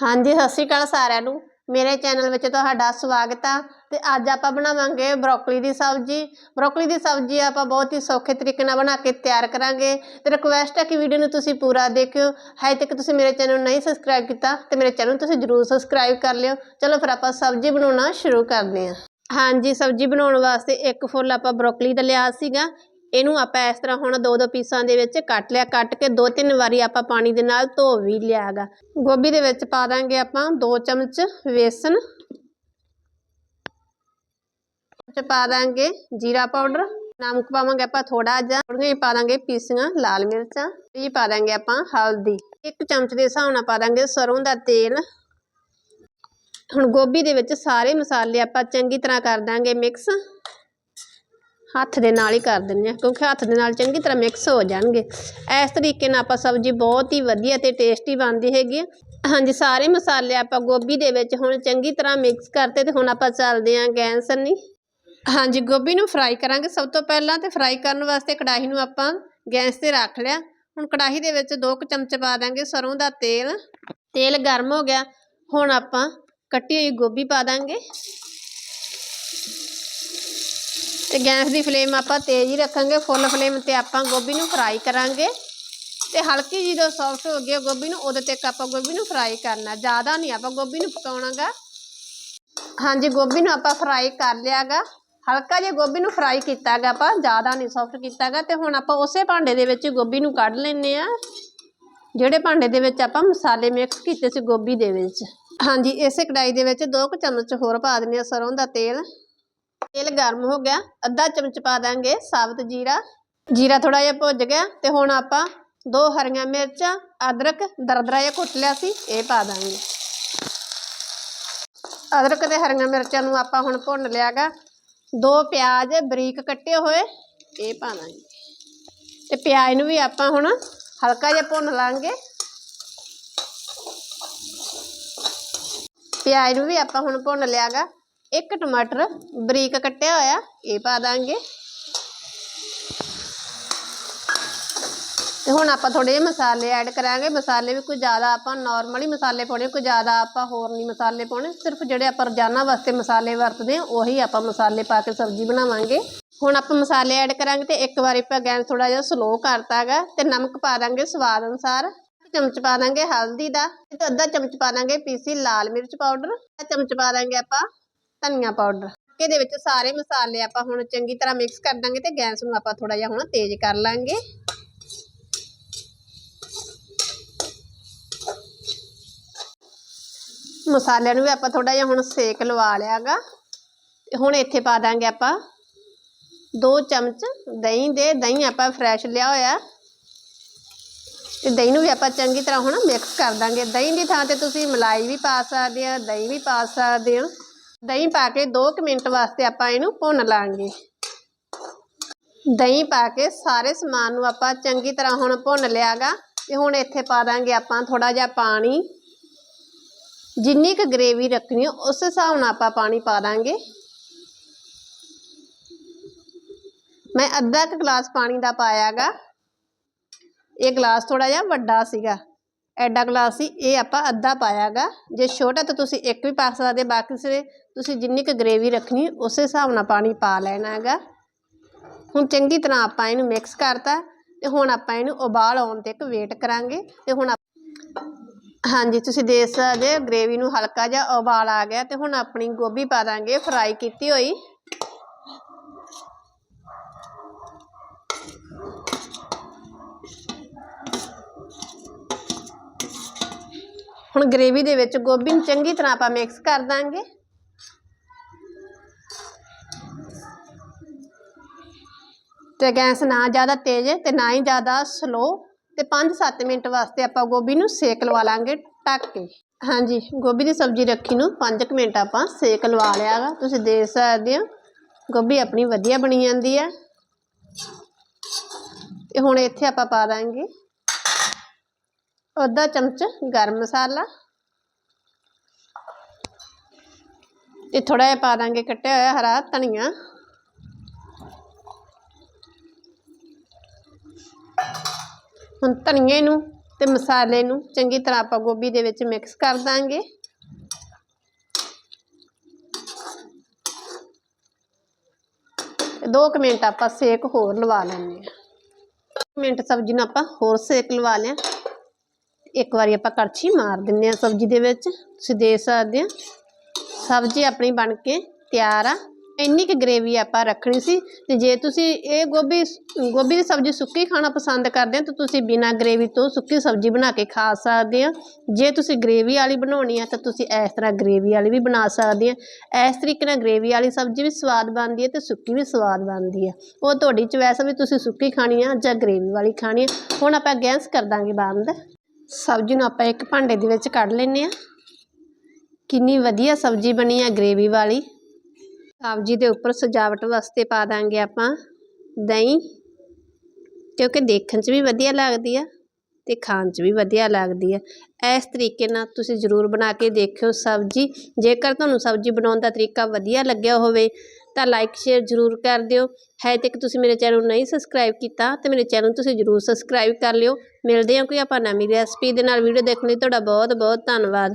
ਹਾਂਜੀ, ਸਤਿ ਸ਼੍ਰੀ ਅਕਾਲ ਸਾਰਿਆਂ ਨੂੰ। ਮੇਰੇ ਚੈਨਲ ਵਿੱਚ ਤੁਹਾਡਾ ਸਵਾਗਤ ਆ ਤੇ ਅੱਜ ਆਪਾਂ ਬਣਾਵਾਂਗੇ ਬਰੋਕਲੀ ਦੀ ਸਬਜ਼ੀ। ਬਰੋਕਲੀ ਦੀ ਸਬਜ਼ੀ ਆਪਾਂ ਬਹੁਤ ਹੀ ਸੌਖੇ ਤਰੀਕੇ ਨਾਲ ਬਣਾ ਕੇ ਤਿਆਰ ਕਰਾਂਗੇ ਤੇ ਰਿਕੁਐਸਟ ਹੈ ਕਿ ਵੀਡੀਓ ਨੂੰ ਤੁਸੀਂ ਪੂਰਾ ਦੇਖਿਓ। ਹਜੇ ਤੱਕ ਤੁਸੀਂ ਮੇਰੇ ਚੈਨਲ ਨੂੰ ਨਹੀਂ ਸਬਸਕ੍ਰਾਈਬ ਕੀਤਾ ਤੇ ਮੇਰੇ ਚੈਨਲ ਨੂੰ ਤੁਸੀਂ ਜਰੂਰ ਸਬਸਕ੍ਰਾਈਬ ਕਰ ਲਿਓ। ਚਲੋ ਫਿਰ ਆਪਾਂ ਸਬਜ਼ੀ ਬਣਾਉਣਾ ਸ਼ੁਰੂ ਕਰਦੇ ਹਾਂ। ਹਾਂਜੀ, ਸਬਜ਼ੀ ਬਣਾਉਣ ਵਾਸਤੇ ਇੱਕ ਫੁੱਲ ਆਪਾਂ ਬਰੋਕਲੀ ਦਾ ਲਿਆ ਸੀਗਾ। ਇਹਨੂੰ ਆਪਾਂ ਇਸ ਤਰ੍ਹਾਂ ਹੁਣ ਦੋ ਦੋ ਪੀਸਾਂ ਦੇ ਵਿੱਚ ਕੱਟ ਲਿਆ, ਕੱਟ ਕੇ ਦੋ ਤਿੰਨ ਵਾਰੀ ਆਪਾਂ ਪਾਣੀ ਦੇ ਨਾਲ ਧੋ ਵੀ ਲਿਆਗਾ ਗੋਭੀ ਦੇ ਵਿੱਚ ਪਾ ਦਾਂਗੇ ਆਪਾਂ ਦੋ ਚਮਚ ਵੇਸਨ ਚ ਪਾ ਦਾਂਗੇ ਜੀਰਾ ਪਾਊਡਰ। ਨਮਕ ਪਾਵਾਂਗੇ ਆਪਾਂ ਥੋੜਾ ਜਿਹਾ। ਥੋੜੀਆਂ ਪਾ ਦਾਂਗੇ ਪੀਸੀਆਂ ਲਾਲ ਮਿਰਚਾਂ। ਇਹ ਪਾ ਦਾਂਗੇ ਆਪਾਂ ਹਲਦੀ। ਇੱਕ ਚਮਚ ਦੇ ਹਿਸਾਬ ਨਾਲ ਪਾ ਦਾਂਗੇ ਸਰੋਂ ਦਾ ਤੇਲ। ਹੁਣ ਗੋਭੀ ਦੇ ਵਿੱਚ ਸਾਰੇ ਮਸਾਲੇ ਆਪਾਂ ਚੰਗੀ ਤਰ੍ਹਾਂ ਕਰ ਦਾਂਗੇ ਮਿਕਸ। ਹੱਥ ਦੇ ਨਾਲ ਹੀ ਕਰ ਦਿੰਦੇ ਹਾਂ, ਕਿਉਂਕਿ ਹੱਥ ਦੇ ਨਾਲ ਚੰਗੀ ਤਰ੍ਹਾਂ ਮਿਕਸ ਹੋ ਜਾਣਗੇ। ਇਸ ਤਰੀਕੇ ਨਾਲ ਆਪਾਂ ਸਬਜ਼ੀ ਬਹੁਤ ਹੀ ਵਧੀਆ ਅਤੇ ਟੇਸਟੀ ਬਣਦੀ ਹੈਗੀ ਆ। ਹਾਂਜੀ, ਸਾਰੇ ਮਸਾਲੇ ਆਪਾਂ ਗੋਭੀ ਦੇ ਵਿੱਚ ਹੁਣ ਚੰਗੀ ਤਰ੍ਹਾਂ ਮਿਕਸ ਕਰਤੇ ਤੇ ਹੁਣ ਆਪਾਂ ਚੱਲਦੇ ਹਾਂ ਗੈਸ ਨਹੀਂ ਹਾਂਜੀ, ਗੋਭੀ ਨੂੰ ਫਰਾਈ ਕਰਾਂਗੇ। ਸਭ ਤੋਂ ਪਹਿਲਾਂ ਤੇ ਫਰਾਈ ਕਰਨ ਵਾਸਤੇ ਕੜਾਹੀ ਨੂੰ ਆਪਾਂ ਗੈਸ ਤੇ ਰੱਖ ਲਿਆ। ਹੁਣ ਕੜਾਹੀ ਦੇ ਵਿੱਚ ਦੋ ਕੁ ਚਮਚ ਪਾ ਦਾਂਗੇ ਸਰੋਂ ਦਾ ਤੇਲ। ਤੇਲ ਗਰਮ ਹੋ ਗਿਆ। ਹੁਣ ਆਪਾਂ ਕੱਟੀ ਹੋਈ ਗੋਭੀ ਪਾ ਦਾਂਗੇ। ਤੇ ਗੈਸ ਦੀ ਫਲੇਮ ਆਪਾਂ ਤੇਜ਼ ਹੀ ਰੱਖਾਂਗੇ, ਫੁੱਲ ਫਲੇਮ ਤੇ ਆਪਾਂ ਗੋਭੀ ਨੂੰ ਫਰਾਈ ਕਰਾਂਗੇ। ਤੇ ਹਲਕੀ ਜਦੋਂ ਸੌਫਟ ਹੋ ਗਈ ਗੋਭੀ ਨੂੰ ਉਦੋਂ ਤੱਕ ਆਪਾਂ ਗੋਭੀ ਨੂੰ ਫਰਾਈ ਕਰਨਾ। ਜ਼ਿਆਦਾ ਨਹੀਂ ਆਪਾਂ ਗੋਭੀ ਨੂੰ ਪਕਾਉਣਾਗਾ। ਹਾਂਜੀ, ਗੋਭੀ ਨੂੰ ਆਪਾਂ ਫਰਾਈ ਕਰ ਲਿਆਗਾ। ਹਲਕਾ ਜਿਹਾ ਗੋਭੀ ਨੂੰ ਫਰਾਈ ਕੀਤਾਗਾ ਆਪਾਂ, ਜ਼ਿਆਦਾ ਨਹੀਂ ਸੌਫਟ ਕੀਤਾਗਾ। ਤੇ ਹੁਣ ਆਪਾਂ ਉਸੇ ਭਾਂਡੇ ਦੇ ਵਿੱਚ ਗੋਭੀ ਨੂੰ ਕੱਢ ਲੈਨੇ ਆ ਜਿਹੜੇ ਭਾਂਡੇ ਦੇ ਵਿੱਚ ਆਪਾਂ ਮਸਾਲੇ ਮਿਕਸ ਕੀਤੇ ਸੀ ਗੋਭੀ ਦੇ ਵਿੱਚ। ਹਾਂਜੀ, ਇਸੇ ਕੜਾਈ ਦੇ ਵਿੱਚ ਦੋ ਕੁ ਚਮਚ ਹੋਰ ਪਾ ਦਿੰਦੇ ਆ ਸਰੋਂ ਦਾ ਤੇਲ। ਤੇਲ ਗਰਮ ਹੋ ਗਿਆ, ਅੱਧਾ ਚਮਚ ਪਾ ਦਾਂਗੇ ਸਾਬਤ ਜੀਰਾ। ਜੀਰਾ ਥੋੜਾ ਜਿਹਾ ਭੁੱਜ ਗਿਆ ਤੇ ਹੁਣ ਆਪਾਂ ਦੋ ਹਰੀਆਂ ਮਿਰਚਾਂ, ਅਦਰਕ, ਦਰਦਰਾ ਜਿਹਾ ਕੁੱਟ ਲਿਆ ਸੀ, ਇਹ ਪਾ ਦਾਂਗੇ। ਅਦਰਕ ਤੇ ਹਰੀਆਂ ਮਿਰਚਾਂ ਨੂੰ ਆਪਾਂ ਹੁਣ ਭੁੰਨ ਲਿਆਗਾ। ਦੋ ਪਿਆਜ਼ ਬਰੀਕ ਕੱਟੇ ਹੋਏ, ਇਹ ਪਾ ਦਾਂਗੇ। ਤੇ ਪਿਆਜ਼ ਨੂੰ ਵੀ ਆਪਾਂ ਹੁਣ ਹਲਕਾ ਜਿਹਾ ਭੁੰਨ ਲਾਂਗੇ। ਪਿਆਜ਼ ਨੂੰ ਵੀ ਆਪਾਂ ਹੁਣ ਭੁੰਨ ਲਿਆਗਾ। ਇੱਕ ਟਮਾਟਰ ਬਰੀਕ ਕੱਟਿਆ ਹੋਇਆ, ਇਹ ਪਾ ਦਾਂਗੇ। ਤੇ ਹੁਣ ਆਪਾਂ ਥੋੜੇ ਜਿਹੇ ਮਸਾਲੇ ਐਡ ਕਰਾਂਗੇ। ਮਸਾਲੇ ਵੀ ਕੋਈ ਜ਼ਿਆਦਾ ਆਪਾਂ ਨਾਰਮਲੀ ਮਸਾਲੇ ਪਾਉਣੇ ਕੋਈ ਜ਼ਿਆਦਾ ਆਪਾਂ ਹੋਰ ਨਹੀਂ ਮਸਾਲੇ ਪਾਉਣੇ। ਸਿਰਫ ਜਿਹੜੇ ਆਪਾਂ ਰੋਜ਼ਾਨਾ ਵਾਸਤੇ ਮਸਾਲੇ ਵਰਤਦੇ ਆ ਉਹੀ ਆਪਾਂ ਮਸਾਲੇ ਪਾ ਕੇ ਸਬਜ਼ੀ ਬਣਾਵਾਂਗੇ। ਹੁਣ ਆਪਾਂ ਮਸਾਲੇ ਐਡ ਕਰਾਂਗੇ ਤੇ ਇੱਕ ਵਾਰੀ ਆਪਾਂ ਗੈਸ ਥੋੜਾ ਜਿਹਾ ਸਲੋ ਕਰਤਾਗਾ ਤੇ ਨਮਕ ਪਾ ਦਾਂਗੇ ਸਵਾਦ ਅਨੁਸਾਰ। ਚਮਚ ਪਾ ਦਾਂਗੇ ਹਲਦੀ ਦਾ ਤੇ ਅੱਧਾ ਚਮਚ ਪਾ ਦਾਂਗੇ ਪੀਸੀ ਲਾਲ ਮਿਰਚ ਪਾਊਡਰ। ਚਮਚ ਪਾ ਦਾਂਗੇ ਆਪਾਂ ਧਨੀਆ ਪਾਊਡਰ ਇਹਦੇ ਵਿੱਚ ਸਾਰੇ ਮਸਾਲੇ ਆਪਾਂ ਹੁਣ ਚੰਗੀ ਤਰ੍ਹਾਂ ਮਿਕਸ ਕਰ ਦਾਂਗੇ ਤੇ ਗੈਸ ਨੂੰ ਆਪਾਂ ਥੋੜਾ ਜਿਹਾ ਹੁਣ ਤੇਜ਼ ਕਰ ਲਾਂਗੇ। ਮਸਾਲਿਆਂ ਨੂੰ ਵੀ ਆਪਾਂ ਥੋੜਾ ਜਿਹਾ ਹੁਣ ਸੇਕ ਲਵਾ ਲਿਆਗਾ। ਤੇ ਹੁਣ ਇੱਥੇ ਪਾ ਦਾਂਗੇ ਆਪਾਂ ਦੋ ਚਮਚ ਦਹੀਂ ਦੇ। ਦਹੀਂ ਆਪਾਂ ਫਰੈਸ਼ ਲਿਆ ਹੋਇਆ। ਤੇ ਦਹੀਂ ਨੂੰ ਵੀ ਆਪਾਂ ਚੰਗੀ ਤਰ੍ਹਾਂ ਹੁਣ ਮਿਕਸ ਕਰ ਦਾਂਗੇ। ਦਹੀਂ ਦੀ ਥਾਂ ਤੇ ਤੁਸੀਂ ਮਲਾਈ ਵੀ ਪਾ ਸਕਦੇ ਆ, ਦਹੀਂ ਵੀ ਪਾ ਸਕਦੇ ਹੋ ਦਹੀਂ ਪਾ ਕੇ 2 ਮਿੰਟ ਵਾਸਤੇ ਆਪਾਂ ਇਹਨੂੰ ਭੁੰਨ ਲਾਂਗੇ। ਦਹੀਂ ਪਾ ਕੇ ਸਾਰੇ ਸਮਾਨ ਨੂੰ ਆਪਾਂ ਚੰਗੀ ਤਰ੍ਹਾਂ ਹੁਣ ਭੁੰਨ ਲਿਆਗਾ ਤੇ ਹੁਣ ਇੱਥੇ ਪਾ ਦਾਂਗੇ ਆਪਾਂ ਥੋੜਾ ਜਿਹਾ ਪਾਣੀ। ਜਿੰਨੀ ਕੁ ਗ੍ਰੇਵੀ ਰੱਖਣੀ ਹੈ ਉਸ ਹਿਸਾਬ ਨਾਲ ਆਪਾਂ ਪਾਣੀ ਪਾ ਦਾਂਗੇ। ਮੈਂ ਅੱਧਾ ਕੁ ਗਲਾਸ ਪਾਣੀ ਦਾ ਪਾਇਆਗਾ ਇਹ ਗਲਾਸ ਥੋੜਾ ਜਿਹਾ ਵੱਡਾ ਸੀਗਾ। ਐਡਾ ਗਲਾਸ ਸੀ, ਇਹ ਆਪਾਂ ਅੱਧਾ ਪਾਇਆਗਾ। ਜੇ ਛੋਟਾ ਤਾਂ ਤੁਸੀਂ ਇੱਕ ਵੀ ਪਾ ਸਕਦੇ ਬਾਕੀ ਸੇ ਤੁਸੀਂ ਜਿੰਨੀ ਕੁ ਗ੍ਰੇਵੀ ਰੱਖਣੀ, ਉਸੇ ਹਿਸਾਬ ਨਾਲ ਪਾਣੀ ਪਾ ਲੈਣਾ ਹੈਗਾ। ਹੁਣ ਚੰਗੀ ਤਰ੍ਹਾਂ ਆਪਾਂ ਇਹਨੂੰ ਮਿਕਸ ਕਰਤਾ ਤੇ ਹੁਣ ਆਪਾਂ ਇਹਨੂੰ ਉਬਾਲ ਆਉਣ ਤੱਕ ਵੇਟ ਕਰਾਂਗੇ ਤੇ ਹੁਣ ਹਾਂਜੀ, ਤੁਸੀਂ ਦੇਖ ਸਕਦੇ ਹੋ, ਗ੍ਰੇਵੀ ਨੂੰ ਹਲਕਾ ਜਿਹਾ ਉਬਾਲ ਆ ਗਿਆ ਤੇ ਹੁਣ ਆਪਣੀ ਗੋਭੀ ਪਾ ਦਾਂਗੇ ਫਰਾਈ ਕੀਤੀ ਹੋਈ। ਹੁਣ ਗ੍ਰੇਵੀ ਦੇ ਵਿੱਚ ਗੋਭੀ ਨੂੰ ਚੰਗੀ ਤਰ੍ਹਾਂ ਆਪਾਂ ਮਿਕਸ ਕਰ ਦਾਂਗੇ। ਤੇ ਗੈਸ ਨਾ ਜ਼ਿਆਦਾ ਤੇਜ਼ ਤੇ ਨਾ ਹੀ ਜ਼ਿਆਦਾ ਸਲੋ ਤੇ 5-7 ਮਿੰਟ ਵਾਸਤੇ ਆਪਾਂ ਗੋਭੀ ਨੂੰ ਸੇਕ ਲਵਾ ਲਾਂਗੇ ਢੱਕ ਕੇ ਹਾਂਜੀ, ਗੋਭੀ ਦੀ ਸਬਜ਼ੀ ਰੱਖੀ ਨੂੰ 5 ਮਿੰਟ ਆਪਾਂ ਸੇਕ ਲਵਾ ਲਿਆਗਾ ਤੁਸੀਂ ਦੇਖ ਸਕਦੇ ਹੋ, ਗੋਭੀ ਆਪਣੀ ਵਧੀਆ ਬਣੀ ਜਾਂਦੀ ਹੈ। ਤੇ ਹੁਣ ਇੱਥੇ ਆਪਾਂ ਪਾ ਦਾਂਗੇ ਅੱਧਾ ਚਮਚ ਗਰਮ ਮਸਾਲਾ। ਤੇ ਥੋੜਾ ਜਿਹਾ ਪਾ ਦਾਂਗੇ ਕੱਟਿਆ ਹੋਇਆ ਹਰਾ ਧਨੀਆ। ਹੁਣ ਧਨੀਏ ਨੂੰ ਤੇ ਮਸਾਲੇ ਨੂੰ ਚੰਗੀ ਤਰ੍ਹਾਂ ਆਪਾਂ ਗੋਭੀ ਦੇ ਵਿੱਚ ਮਿਕਸ ਕਰ ਦਾਂਗੇ। ਦੋ ਕੁ ਮਿੰਟ ਆਪਾਂ ਸੇਕ ਹੋਰ ਲਵਾ ਲੈਂਦੇ ਹਾਂ। ਮਿੰਟ ਸਬਜ਼ੀ ਨੂੰ ਆਪਾਂ ਹੋਰ ਸੇਕ ਲਵਾ ਲਿਆ। ਇੱਕ ਵਾਰੀ ਆਪਾਂ ਕੜਛੀ ਮਾਰ ਦਿੰਨੇ ਆ ਸਬਜ਼ੀ ਦੇ ਵਿੱਚ। ਤੁਸੀਂ ਦੇਖ ਸਕਦੇ ਆ ਸਬਜ਼ੀ ਆਪਣੀ ਬਣ ਕੇ ਤਿਆਰ ਆ। ਇੰਨੀ ਕੁ ਗ੍ਰੇਵੀ ਆਪਾਂ ਰੱਖਣੀ ਸੀ ਤੇ ਜੇ ਤੁਸੀਂ ਇਹ ਗੋਭੀ ਗੋਭੀ ਦੀ ਸਬਜ਼ੀ ਸੁੱਕੀ ਖਾਣਾ ਪਸੰਦ ਕਰਦੇ ਹੋ ਤਾਂ ਤੁਸੀਂ ਬਿਨਾਂ ਗ੍ਰੇਵੀ ਤੋਂ ਸੁੱਕੀ ਸਬਜ਼ੀ ਬਣਾ ਕੇ ਖਾ ਸਕਦੇ ਆ ਜੇ ਤੁਸੀਂ ਗ੍ਰੇਵੀ ਵਾਲੀ ਬਣਾਉਣੀ ਆ ਤਾਂ ਤੁਸੀਂ ਇਸ ਤਰ੍ਹਾਂ ਗ੍ਰੇਵੀ ਵਾਲੀ ਵੀ ਬਣਾ ਸਕਦੇ ਆ ਇਸ ਤਰੀਕੇ ਨਾਲ ਗ੍ਰੇਵੀ ਵਾਲੀ ਸਬਜ਼ੀ ਵੀ ਸਵਾਦ ਬਣਦੀ ਹੈ ਤੇ ਸੁੱਕੀ ਵੀ ਸਵਾਦ ਬਣਦੀ ਹੈ ਉਹ ਤੁਹਾਡੀ ਚੋਇਸ ਵੀ ਤੁਸੀਂ ਸੁੱਕੀ ਖਾਣੀ ਆ ਜਾਂ ਗ੍ਰੇਵੀ ਵਾਲੀ ਖਾਣੀ ਆ। ਹੁਣ ਆਪਾਂ ਗੈਸ ਕਰ ਦਾਂਗੇ ਬੰਦ ਸਬਜ਼ੀ ਨੂੰ ਆਪਾਂ ਇੱਕ ਭਾਂਡੇ ਦੇ ਵਿੱਚ ਕੱਢ ਲੈਂਦੇ ਆ ਕਿੰਨੀ ਵਧੀਆ ਸਬਜ਼ੀ ਬਣੀ ਆ ਗ੍ਰੇਵੀ ਵਾਲੀ। ਸਬਜ਼ੀ ਦੇ ਉੱਪਰ ਸਜਾਵਟ ਵਾਸਤੇ ਪਾ ਦਾਂਗੇ ਆਪਾਂ ਦਹੀਂ, ਕਿਉਂਕਿ ਦੇਖਣ 'ਚ ਵੀ ਵਧੀਆ ਲੱਗਦੀ ਆ ਤੇ ਖਾਣ 'ਚ ਵੀ ਵਧੀਆ ਲੱਗਦੀ ਆ। ਇਸ ਤਰੀਕੇ ਨਾਲ ਤੁਸੀਂ ਜ਼ਰੂਰ ਬਣਾ ਕੇ ਦੇਖਿਓ ਸਬਜ਼ੀ। ਜੇਕਰ ਤੁਹਾਨੂੰ ਸਬਜ਼ੀ ਬਣਾਉਣ ਦਾ ਤਰੀਕਾ ਵਧੀਆ ਲੱਗਿਆ ਹੋਵੇ ਤਾਂ ਲਾਈਕ ਸ਼ੇਅਰ ਜ਼ਰੂਰ ਕਰ ਦਿਓ। ਹਜੇ ਤੱਕ ਤੁਸੀਂ ਮੇਰੇ ਚੈਨਲ ਨੂੰ ਨਹੀਂ ਸਬਸਕ੍ਰਾਈਬ ਕੀਤਾ, ਤੇ ਮੇਰੇ ਚੈਨਲ ਨੂੰ ਤੁਸੀਂ ਜ਼ਰੂਰ ਸਬਸਕ੍ਰਾਈਬ ਕਰ ਲਿਓ। ਮਿਲਦੇ ਹਾਂ ਕੋਈ ਆਪਾਂ ਨਵੀਂ ਰੈਸਪੀ ਦੇ ਨਾਲ। ਵੀਡੀਓ ਦੇਖਣ ਲਈ ਤੁਹਾਡਾ ਬਹੁਤ ਬਹੁਤ ਧੰਨਵਾਦ।